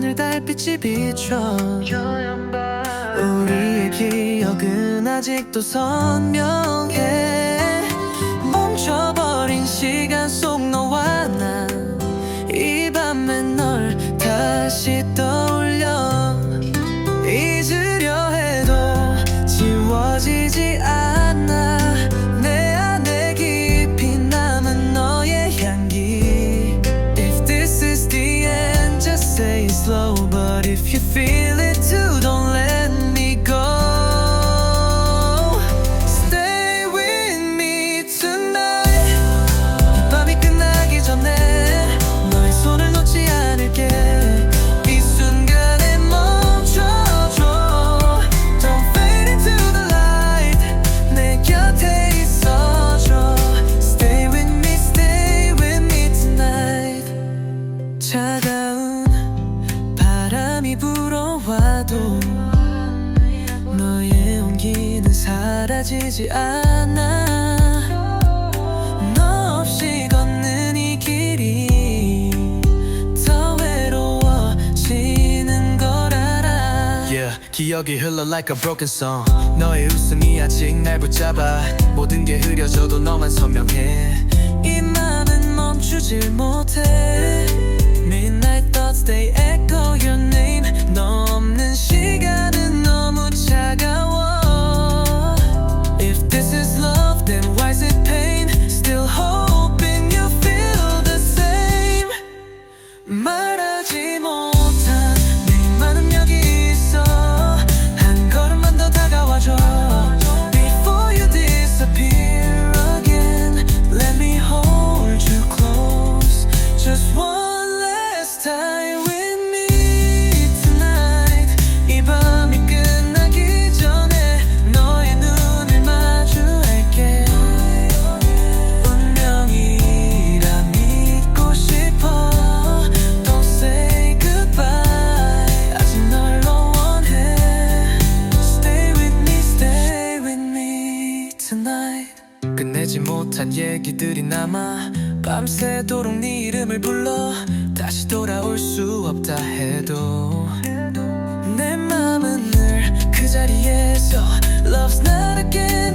빛이 비춰 우리의 기억은 아직도 선명 차가운 바람이 불어와도 너의 온기는 사라지지 않아. 너 없이 걷는 이 길이 더 외로워지는 걸 알아. 기억이 흘러 like a broken song. 너의 웃음이 아직 날 붙잡아 모든 게 흐려져도 너만 선명해 tonight 끝내지 못한 얘기들이 남아 밤새도록 네 이름을 불러 다시 돌아올 수 없다 해도 내 맘은 늘 그 자리에서 Love's not a game,